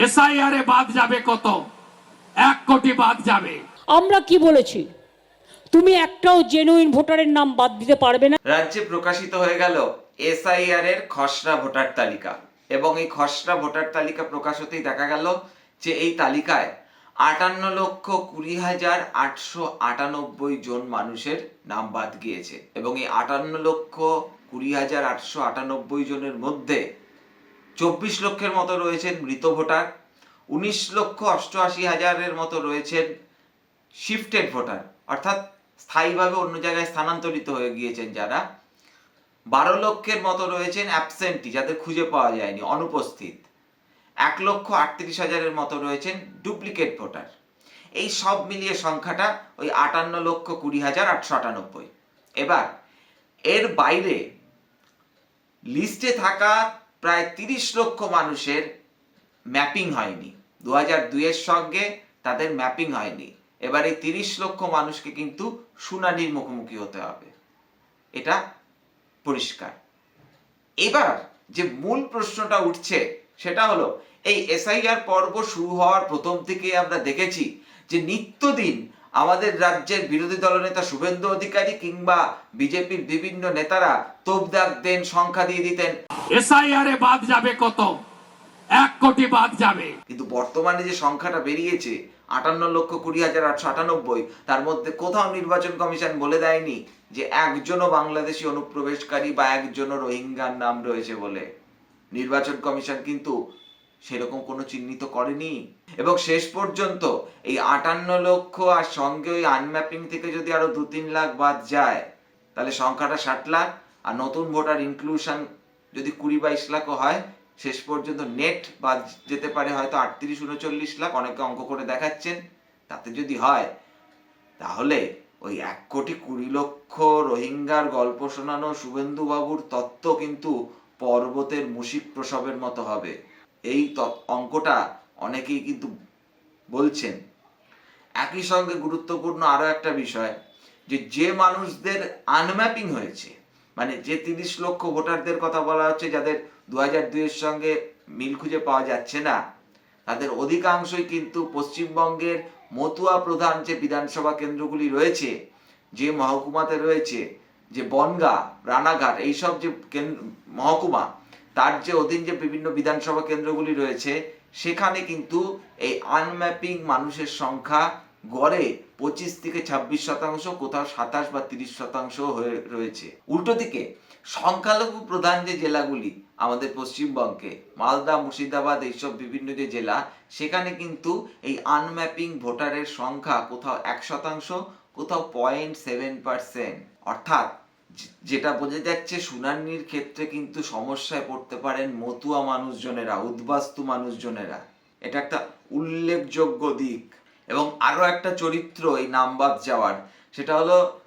SIR এ বাদ যাবে কত? এক কোটি বাদ যাবে। আমরা কি বলেছি? তুমি একটাও জেনুইন ভোটারের নাম বাদ দিতে পারবে না। রাজ্যে প্রকাশিত হয়ে গেল এসআইআর এর খসড়া ভোটার তালিকা। এবং এই খসড়া ভোটার তালিকা প্রকাশ হতেই দেখা গেল যে এই তালিকায় আটান্ন লক্ষ কুড়ি হাজার আটশো আটানব্বই জন মানুষের নাম বাদ গিয়েছে। এবং এই আটান্ন লক্ষ কুড়ি হাজার আটশো আটানব্বই জনের মধ্যে চব্বিশ লক্ষের মতো রয়েছেন মৃত ভোটার, উনিশ লক্ষ অষ্টআশি হাজারের মতো রয়েছেন শিফটেড ভোটার অর্থাৎ স্থায়ীভাবে অন্য জায়গায় স্থানান্তরিত হয়ে গিয়েছেন যারা। বারো লক্ষের মতো রয়েছেন অ্যাবসেন্টি যাদের খুঁজে পাওয়া যায়নি, অনুপস্থিত। এক লক্ষ আটত্রিশ হাজারের মতো রয়েছেন ডুপ্লিকেট ভোটার এই সব মিলিয়ে সংখ্যাটা ওই আটান্ন লক্ষ কুড়ি হাজার আটশো আটানব্বই। এবার, এর বাইরে লিস্টে থাকা প্রায় তিরিশ লক্ষ মানুষের ম্যাপিং হয়নি। দু হাজার দুইয়ের সঙ্গে তাদের ম্যাপিং হয়নি। এবার এই তিরিশ লক্ষ মানুষকে কিন্তু শুনানির মুখোমুখি হতে হবে। এটা পরিষ্কার। এবার যে মূল প্রশ্নটা উঠছে, সেটা হলো, এই এসআইআর পর্ব শুরু হওয়ার প্রথম থেকে আমরা দেখেছি যে নিত্যদিন আমাদের রাজ্যের বিরোধী দলনেতা শুভেন্দু অধিকারী কিংবা বিজেপির বিভিন্ন নেতারা তোপ দাগ দেন সংখ্যা দিয়ে দিতেন। এসআইআর এ বাদ যাবে কত? এক কোটি বাদ যাবে। কিন্তু বর্তমানে যে সংখ্যাটা বেরিয়েছে আটান্ন লক্ষ কুড়ি হাজার আটশো আটানব্বই তার মধ্যে কোথাও নির্বাচন কমিশন বলে দেয়নি যে একজনও বাংলাদেশি অনুপ্রবেশকারী বা একজনও রোহিঙ্গার নাম রয়েছে বলে। নির্বাচন কমিশন কিন্তু সেরকম কোনো চিহ্নিত করেনি। এবং শেষ পর্যন্ত এই আটান্ন লক্ষ আর সঙ্গে ওই আনম্যাপিং থেকে যদি আরও দু তিন লাখ বাদ যায়, তাহলে সংখ্যাটা ষাট লাখ আর নতুন ভোটার ইনক্লুশন যদি কুড়ি বাইশ লাখও হয়, শেষ পর্যন্ত নেট বাদ যেতে পারে হয়তো আটত্রিশ, উনচল্লিশ লাখ, অনেকে অঙ্ক করে দেখাচ্ছেন, তাতে যদি হয়, তাহলে ওই এক কোটি কুড়ি লক্ষ রোহিঙ্গার গল্প শোনানো শুভেন্দুবাবুর তত্ত্ব কিন্তু পর্বতের মুশিক প্রসবের মতো হবে। এই অঙ্কটা অনেকেই কিন্তু বলছেন। একই সঙ্গে গুরুত্বপূর্ণ আরও একটা বিষয়, যে যে মানুষদের আনম্যাপিং হয়েছে মানে যে তিরিশ লক্ষ ভোটারদের কথা বলা হচ্ছে, যাদের দু হাজার দুইয়ের সঙ্গে মিল খুঁজে পাওয়া যাচ্ছে না, তাদের অধিকাংশই কিন্তু পশ্চিমবঙ্গের মতুয়া প্রধান যে বিধানসভা কেন্দ্রগুলি রয়েছে, যে মহকুমাতে রয়েছে, যে বনগা, রানাঘাট, এইসব যে মহকুমা তার যে অধীন যে বিভিন্ন বিধানসভা কেন্দ্রগুলি রয়েছে, সেখানে কিন্তু এই আনম্যাপিং মানুষের সংখ্যা গড়ে পঁচিশ থেকে ছাব্বিশ শতাংশ, কোথাও সাতাশ বা তিরিশ শতাংশ হয়ে রয়েছে। উল্টো দিকে, সংখ্যালঘু প্রধান যে জেলাগুলি আমাদের পশ্চিমবঙ্গে, মালদা, মুর্শিদাবাদ, এইসব বিভিন্ন যে জেলা, সেখানে কিন্তু এই আনম্যাপিং ভোটারের সংখ্যা কোথাও এক শতাংশ, কোথাও পয়েন্ট সেভেন পার্সেন্ট অর্থাৎ যেটা বোঝা যাচ্ছে শুনানির ক্ষেত্রে কিন্তু সমস্যায় পড়তে পারেন মতুয়া মানুষজনেরা, উদ্বাস্তু মানুষজনেরা। এটা একটা উল্লেখযোগ্য দিক। এবং আরও একটা চরিত্র এই নাম বাদ যাওয়ার, সেটা হলো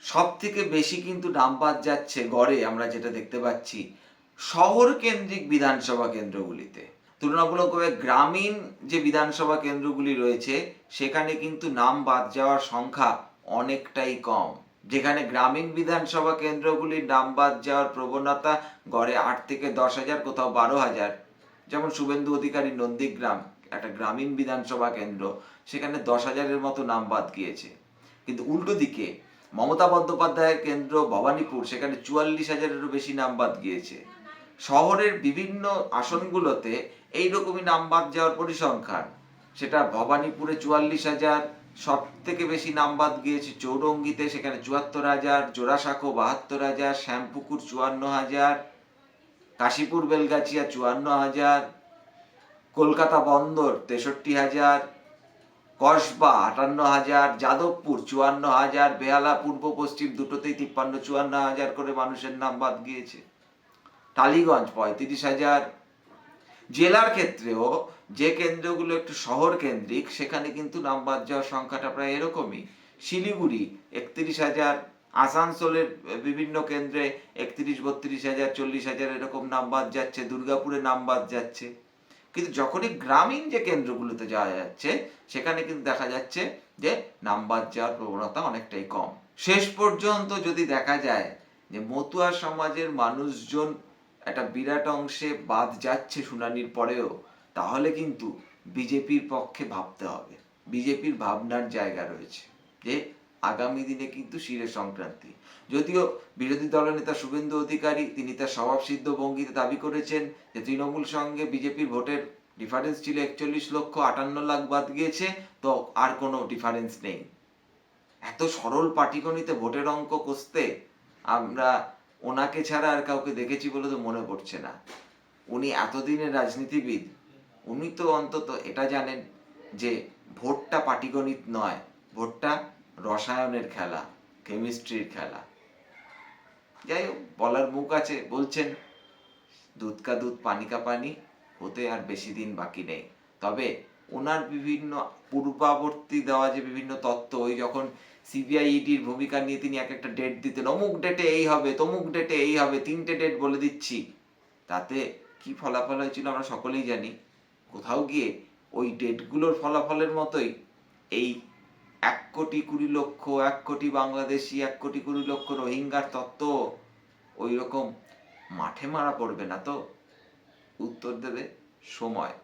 সব থেকে বেশি কিন্তু নাম বাদ যাচ্ছে গড়ে আমরা যেটা দেখতে পাচ্ছি শহর কেন্দ্রিক বিধানসভা কেন্দ্রগুলিতে। তুলনামূলকভাবে গ্রামীণ যে বিধানসভা কেন্দ্রগুলি রয়েছে, সেখানে কিন্তু নাম বাদ যাওয়ার সংখ্যা অনেকটাই কম। যেখানে গ্রামীণ বিধানসভা কেন্দ্রগুলির নাম বাদ যাওয়ার প্রবণতা গড়ে আট থেকে দশ হাজার, কোথাও বারো হাজার। যেমন শুভেন্দু অধিকারী নন্দীগ্রাম, একটা গ্রামীণ বিধানসভা কেন্দ্র, সেখানে দশ হাজারের মতো নাম বাদ গিয়েছে। কিন্তু উল্টো দিকে, মমতা বন্দ্যোপাধ্যায়ের কেন্দ্র ভবানীপুর, সেখানে চুয়াল্লিশ হাজারেরও বেশি নাম বাদ গিয়েছে। শহরের বিভিন্ন আসনগুলোতে এইরকমই নাম বাদ যাওয়ার পরিসংখ্যান। সেটা ভবানীপুরে চুয়াল্লিশ হাজার সব থেকে বেশি নাম বাদ গিয়েছে চৌরঙ্গিতে, সেখানে চুয়াত্তর হাজার, জোড়াসাঁকো বাহাত্তর হাজার, শ্যামপুকুর চুয়ান্ন হাজার, কাশীপুর বেলগাছিয়া চুয়ান্ন হাজার, কলকাতা বন্দর তেষট্টি হাজার, কসবা আটান্ন হাজার, যাদবপুর চুয়ান্ন হাজার, বেহালা পূর্ব পশ্চিম দুটোতেই তিপ্পান্ন চুয়ান্ন হাজার করে মানুষের নাম বাদ গিয়েছে। টালিগঞ্জ পঁয়ত্রিশ হাজার জেলার ক্ষেত্রেও যে কেন্দ্রগুলো একটু শহর কেন্দ্রিক, সেখানে কিন্তু নাম বাদ যাওয়ার সংখ্যাটা প্রায় এরকমই। শিলিগুড়ি একত্রিশ হাজার, আসানসোলের বিভিন্ন কেন্দ্রে একত্রিশ, বত্রিশ হাজার, চল্লিশ হাজার এরকম নাম বাদ যাচ্ছে, দুর্গাপুরে নাম বাদ যাচ্ছে। কিন্তু যখনই গ্রামীণ যে কেন্দ্রগুলোতে যাওয়া যাচ্ছে, সেখানে কিন্তু দেখা যাচ্ছে যে নাম বাদ যাওয়ার প্রবণতা অনেকটাই কম। শেষ পর্যন্ত যদি দেখা যায় যে মতুয়া সমাজের মানুষজন একটা বিরাট অংশে বাদ যাচ্ছে শুনানির পরেও, তাহলে কিন্তু বিজেপির পক্ষে ভাবতে হবে। বিজেপির ভাবনার জায়গা রয়েছে যে, আগামী দিনে কিন্তু শিরে সংক্রান্তি। যদিও বিরোধী দলনেতা শুভেন্দু অধিকারী, তিনি তার স্বভাবসিদ্ধ ভঙ্গিতে দাবি করেছেন যে, তৃণমূল সঙ্গে বিজেপির ভোটের ডিফারেন্স ছিল একচল্লিশ লক্ষ আটান্ন লাখ বাদ গিয়েছে, তো আর কোনো ডিফারেন্স নেই। এত সরল পাটিগণিতে ভোটের অঙ্ক কষতে আমরা ওনাকে ছাড়া আর কাউকে দেখেছি বলে তো মনে পড়ছে না। উনি এতদিনের রাজনীতিবিদ, উনি তো অন্তত এটা জানেন যে ভোটটা পাটিগণিত নয়, ভোটটা রসায়নের খেলা, কেমিস্ট্রির খেলা। যাই হোক, বলার মুখ আছে, বলছেন, দুধ কা দুধ, পানি কা পানি, হতে আর বেশি দিন বাকি নেই। তবে ওনার বিভিন্ন পূর্বাবর্তী দেওয়া যে বিভিন্ন তত্ত্ব, ওই যখন সিবিআই ইডির ভূমিকা নিয়ে তিনি এক একটা ডেট দিতেন, অমুক ডেটে এই হবে, তমুক ডেটে এই হবে, তিনটে ডেট বলে দিচ্ছি। তাতে কি ফলাফল হয়েছিল আমরা সকলেই জানি। কোথাও গিয়ে ওই ডেটগুলোর ফলাফলের মতোই এই এক কোটি কুড়ি লক্ষ, এক কোটি বাংলাদেশি, এক কোটি কুড়ি লক্ষ রোহিঙ্গার তত্ত্ব ওই রকম মাঠে মারা পড়বে না তো? উত্তর দেবে সময়।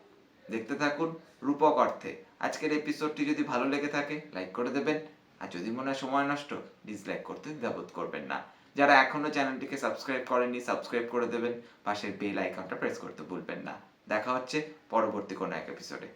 দেখতে থাকুন রূপক অর্থে। আজকের এপিসোডটি যদি ভালো লেগে থাকে লাইক করে দেবেন। আর যদি মনে হয় সময় নষ্ট ডিসলাইক করতে দ্বিধাবোধ করবেন না। যারা এখনও চ্যানেলটিকে সাবস্ক্রাইব করেননি সাবস্ক্রাইব করে দেবেন। পাশের বেল আইকনটা প্রেস করতে ভুলবেন না। দেখা হচ্ছে পরবর্তী কোনো এক এপিসোডে